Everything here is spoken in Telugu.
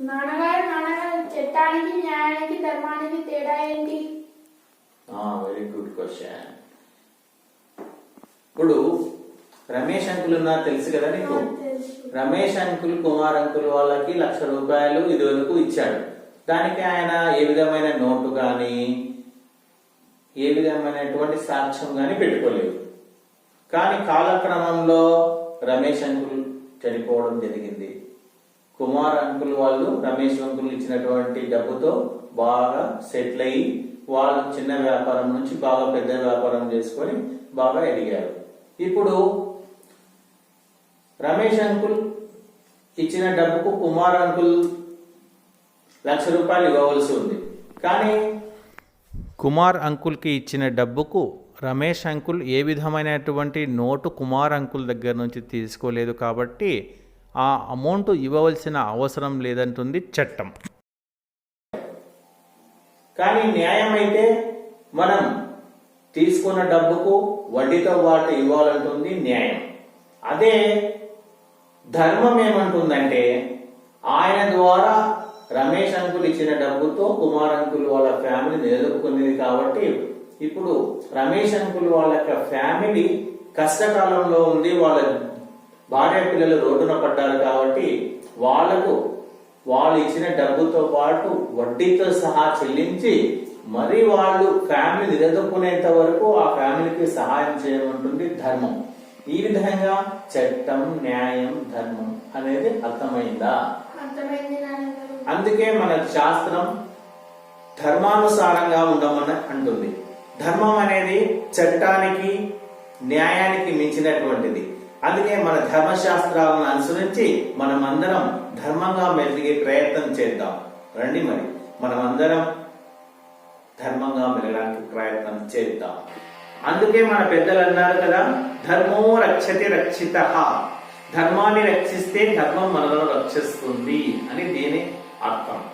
నాన్నగారు నాన్నగారు చట్టానికి న్యాయానికి ధర్మానికి తేడా ఏంటి? వెరీ గుడ్ క్వశ్చన్ ఇప్పుడు రమేష్ అంకుల్ ఉన్నారు తెలుసు కదా నీకు? రమేష్ అంకుల్ కుమార్ అంకుల్ వాళ్ళకి లక్ష రూపాయలు ఇదివరకు ఇచ్చాడు. దానికి ఆయన ఏ విధమైన నోటు కానీ ఏ విధమైనటువంటి సాక్ష్యం కానీ పెట్టుకోలేదు. కానీ కాలక్రమంలో రమేష్ అంకుల్ చనిపోవడం జరిగింది. కుమార్ అంకుల్ వాళ్ళు రమేష్ అంకుల్ ఇచ్చినటువంటి డబ్బుతో బాగా సెటిల్ అయ్యి వాళ్ళు చిన్న వ్యాపారం నుంచి బాగా పెద్ద వ్యాపారం చేసుకొని బాగా ఎదిగారు. ఇప్పుడు రమేష్ అంకుల్ ఇచ్చిన డబ్బుకు కుమార్ అంకుల్ లక్ష రూపాయలు ఇవ్వవలసి ఉంది. కానీ కుమార్ అంకుల్కి ఇచ్చిన డబ్బుకు రమేష్ అంకుల్ ఏ విధమైనటువంటి నోటు కుమార్ అంకుల్ దగ్గర నుంచి తీసుకోలేదు కాబట్టి ఆ అమౌంట్ ఇవ్వవలసిన అవసరం లేదంటుంది చట్టం. కానీ న్యాయం అయితే మనం తీసుకున్న డబ్బుకు వడ్డీతో పాటు ఇవ్వాలంటుంది న్యాయం. అదే ధర్మం ఏమంటుందంటే ఆయన ద్వారా రమేష్ అంకుల్ ఇచ్చిన డబ్బుతో కుమార్ అంకుల్ వాళ్ళ ఫ్యామిలీ నిలదొక్కునేది కాబట్టి ఇప్పుడు రమేష్ అంకుల్ వాళ్ళ యొక్క ఫ్యామిలీ కష్టకాలంలో ఉంది వాళ్ళ భార్య పిల్లలు రోడ్డున పడ్డారు కాబట్టి వాళ్ళకు వాళ్ళు ఇచ్చిన డబ్బుతో పాటు వడ్డీతో సహా చెల్లించి మరి వాళ్ళు ఫ్యామిలీ నిలదొక్కునేంత వరకు ఆ ఫ్యామిలీకి సహాయం చేయమంటుంది ధర్మం. ఈ విధంగా చట్టం న్యాయం ధర్మం అనేది అర్థమైందా? అందుకే మన శాస్త్రం ధర్మానుసారంగా ఉండమని అంటుంది. ధర్మం అనేది చట్టానికి న్యాయానికి మించినటువంటిది. అందుకే మన ధర్మశాస్త్రాలను అనుసరించి మనమందరం ధర్మంగా మెలిగే ప్రయత్నం చేద్దాం. రండి మరి. మనమందరం ధర్మంగా మెలగడానికి ప్రయత్నం చేద్దాం. అందుకే మన పెద్దలు అన్నారు కదా ధర్మో రక్షతి రక్షిత. ధర్మాన్ని రక్షిస్తే ధర్మం మనలో రక్షిస్తుంది అని దీని అర్థం.